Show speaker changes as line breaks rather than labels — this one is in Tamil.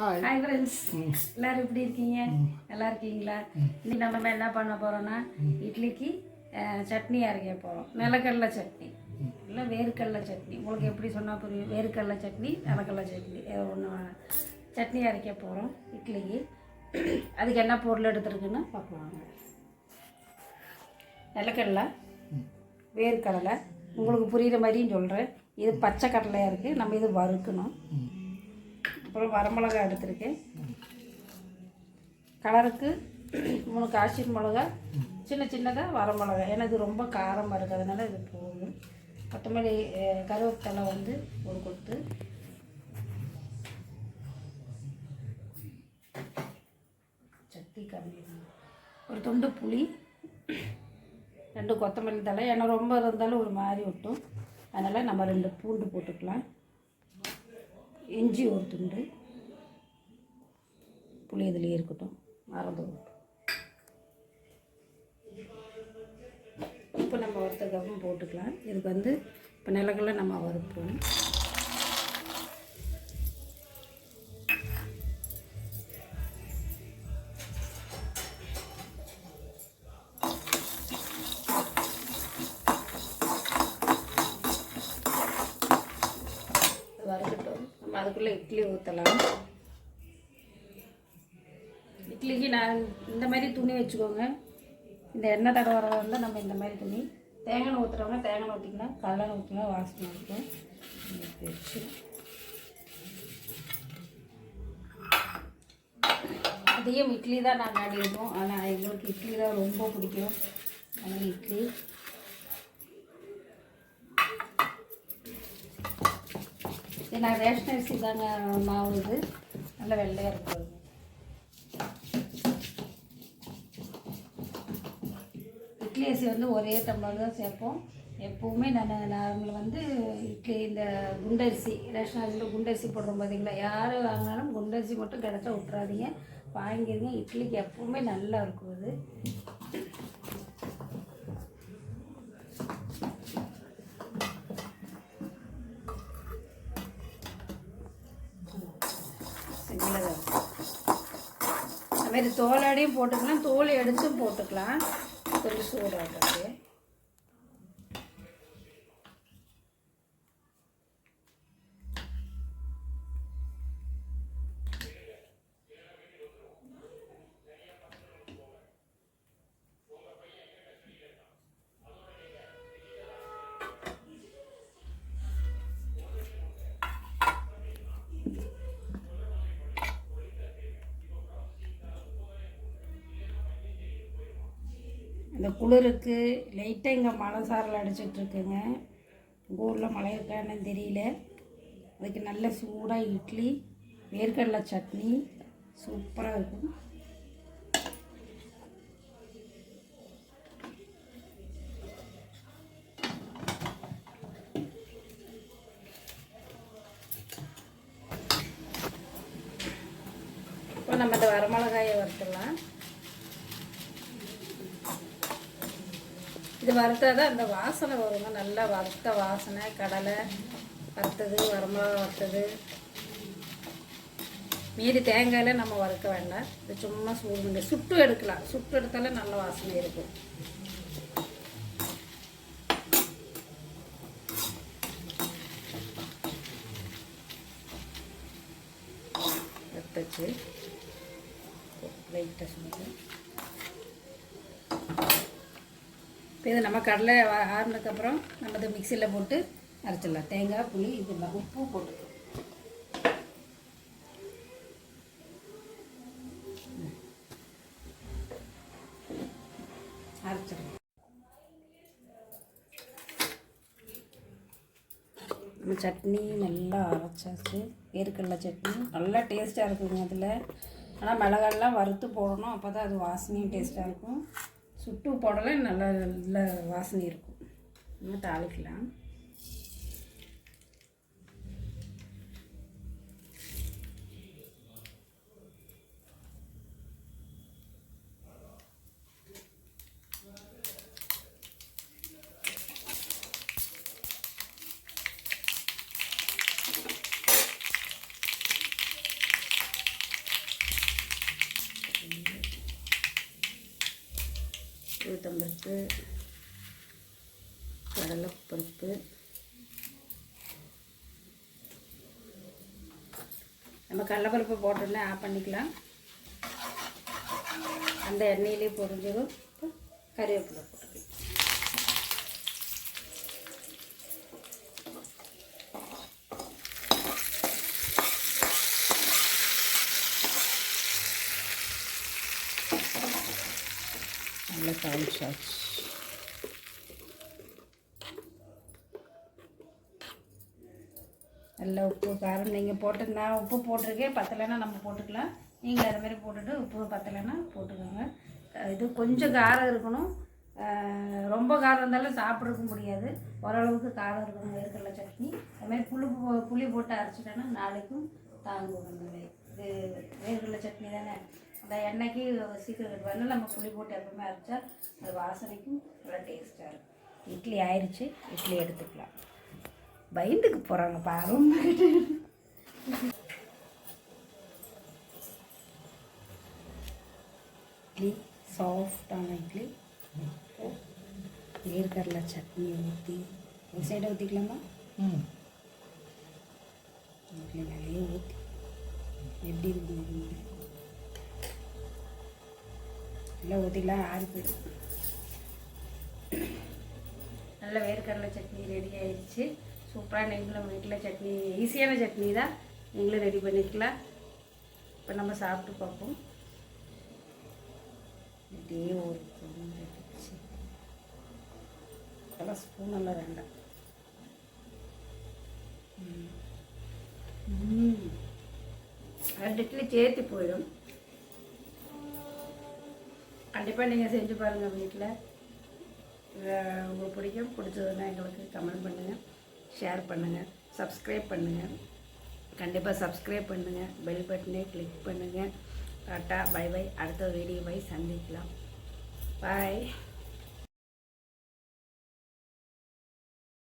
Hi friends mm. எல்லாரும் எப்படி இருக்கீங்க mm. நல்லா இருக்கீங்களா mm. இன்னைக்கு நம்ம என்ன பண்ண போகிறோன்னா இட்லிக்கு சட்னி அரைக்க போகிறோம் நிலக்கடலை சட்னி இல்லை வேர்க்கடலை சட்னி உங்களுக்கு எப்படி சொன்னால் புரியும் வேர்க்கடலை சட்னி நிலக்கடலை சட்னி ஏதோ ஒன்று சட்னி அரைக்க போகிறோம் இட்லிக்கு அதுக்கு என்ன பொருள் எடுத்துருக்குன்னு பார்க்கலாம் நிலக்கடலை வேர்க்கடலை உங்களுக்கு புரிகிற மாதிரியும் சொல்கிறேன் இது பச்சை கடலையாக இருக்குது நம்ம இது வறுக்கணும் அப்புறம் வரமிளகா எடுத்திருக்கேன் கலருக்கு மூணு காஷ்மீர் மிளகா சின்ன சின்னதாக வரமிளகா ஏன்னா இது ரொம்ப காரமாக இருக்கிறதுனால இது போகும் கொத்தமல்லி கருவேப்பிலை வந்து ஒரு கொத்து சக்தி கம்மி ஒரு துண்டு புளி ரெண்டு கொத்தமல்லி தலை ஏன்னா ரொம்ப இருந்தாலும் ஒரு மாதிரி விட்டும் அதனால் நம்ம ரெண்டு பூண்டு போட்டுக்கலாம் இஞ்சி ஒரு துண்டு புளி இருக்கட்டும் மறந்து இப்போ நம்ம ஒருத்தர் கவனம் போட்டுக்கலாம் இதுக்கு வந்து இப்போ நிலக்கெல்லாம் நம்ம வறுப்போம் அதுக்குள்ள இட்லி ஊற்றலாம் இட்லிக்கு நான் இந்த மாதிரி துணி வச்சுக்கோங்க இந்த எண்ணெய் தடவை வந்து நம்ம இந்த மாதிரி துணி தேங்காய் ஊற்றுறவங்க தேங்காய் ஊற்றிங்கன்னா கடலை ஊற்றினா வாசனை இருக்கும் வச்சு அதிகம் இட்லி தான் நாங்கள் ஆடிடுவோம் ஆனால் எங்களுக்கு இட்லி தான் ரொம்ப பிடிக்கும் அதனால் இட்லி ஏன்னா ரேஷன் அரிசி தாங்க மாவு இது நல்லா வெள்ளையாக இருக்கும் இட்லி அரிசி வந்து ஒரே டம்ளர் தான் சேர்ப்போம் எப்போவுமே நான் நார்மல் வந்து இட்லி இந்த குண்டரிசி ரேஷன் அரிசியில் குண்டரிசி போடுறோம் பார்த்தீங்களா யார் வாங்கினாலும் குண்டரிசி மட்டும் கிடச்சா விட்றாதீங்க வாங்கிடுங்க இட்லிக்கு எப்போவுமே நல்லா இருக்கும் அது மாதிரி தோலாடையும் போட்டுக்கலாம் தோல் எடுத்தும் போட்டுக்கலாம் கொஞ்சம் இருக்குது இந்த குளிருக்கு லைட்டாக இங்கே மழை சாரல் அடிச்சிட்ருக்குங்க உங்கள் ஊரில் மழை இருக்கான்னு தெரியல அதுக்கு நல்ல சூடாக இட்லி வேர்க்கடலை சட்னி சூப்பராக இருக்கும் இப்போ நம்ம இந்த வரமிளகாயை வறுத்துடலாம் இது வறுத்தாதான் அந்த வாசனை வருங்க நல்லா வறுத்த வாசனை கடலை வறுத்தது வரமிளகா வறுத்தது மீதி தேங்காயில் நம்ம வறுக்க வேண்டாம் இது சும்மா சூடு பண்ணி சுட்டு எடுக்கலாம் சுட்டு எடுத்தாலே நல்ல வாசனை இருக்கும் எடுத்துச்சு லைட்டாக சொல்லுங்கள் இப்போ இது நம்ம கடலை ஆறுனதுக்கப்புறம் நம்ம இதை மிக்சியில் போட்டு அரைச்சிடலாம் தேங்காய் புளி இது உப்பு போட்டு நம்ம சட்னி நல்லா அரைச்சாச்சு வேர்க்கடலை சட்னி நல்லா டேஸ்ட்டாக இருக்குங்க அதில் ஆனால் மிளகாயெல்லாம் வறுத்து போடணும் அப்போ தான் அது வாசனையும் டேஸ்ட்டாக இருக்கும் சுட்டு போடலாம் நல்லா நல்ல வாசனை இருக்கும் இன்னும் தாளிக்கலாம் உளுத்தம்பருப்பு கடலைப்பருப்பு நம்ம கடலைப்பருப்பு போட்டோன்னே ஆஃப் பண்ணிக்கலாம் அந்த எண்ணெயிலே பொறிஞ்சதும் கறிவேப்பிலை போட்டு நல்லா தாளிச்சாச்சு நல்லா உப்பு காரம் நீங்கள் போட்டு நான் உப்பு போட்டிருக்கேன் பத்தலைன்னா நம்ம போட்டுக்கலாம் நீங்கள் அது மாதிரி போட்டுட்டு உப்பு பத்தலைன்னா போட்டுக்கோங்க இது கொஞ்சம் காரம் இருக்கணும் ரொம்ப காரம் இருந்தாலும் சாப்பிட்ருக்க முடியாது ஓரளவுக்கு காரம் இருக்கணும் வேர்க்கடலை சட்னி அதுமாதிரி புளி புளி போட்டு அரைச்சிட்டோன்னா நாளைக்கும் தாங்குவோம் அந்த இந்த எண்ணெய்க்கு சீக்கிரம் கட்டுவாங்க நம்ம புளி போட்டு எப்பவுமே அரைச்சா அது வாசனைக்கும் நல்லா டேஸ்ட்டாக இருக்கும் இட்லி ஆயிடுச்சு இட்லி எடுத்துக்கலாம் பயந்துக்கு போகிறாங்க பாரும் இட்லி சாஃப்டான இட்லி வேர்க்கடலை சட்னி ஊற்றி இந்த சைடை ஊற்றிக்கலாமா ம் இட்லி நிறைய ஊற்றி எப்படி இருக்கு இல்லை ஊற்றிலாம் ஆறி போயிடும் நல்ல வேர்க்கடலை சட்னி ரெடி ஆயிடுச்சு சூப்பராக நீங்களும் வீட்டில் சட்னி ஈஸியான சட்னி தான் நீங்களும் ரெடி பண்ணிக்கலாம் இப்போ நம்ம சாப்பிட்டு பார்ப்போம் இப்படியே ஒரு அதெல்லாம் ஸ்பூன் எல்லாம் வேண்டாம் ரெண்டுக்குள்ளே சேர்த்து போயிடும் கண்டிப்பாக நீங்கள் செஞ்சு பாருங்கள் வீட்டில் உங்களுக்கு பிடிக்கும் பிடிச்சதுன்னா எங்களுக்கு கமெண்ட் பண்ணுங்கள் ஷேர் பண்ணுங்கள் சப்ஸ்கிரைப் பண்ணுங்கள் கண்டிப்பாக சப்ஸ்கிரைப் பண்ணுங்கள் பெல் பட்டனே கிளிக் பண்ணுங்கள் கரெக்டாக பை பை அடுத்த பை சந்திக்கலாம் பாய்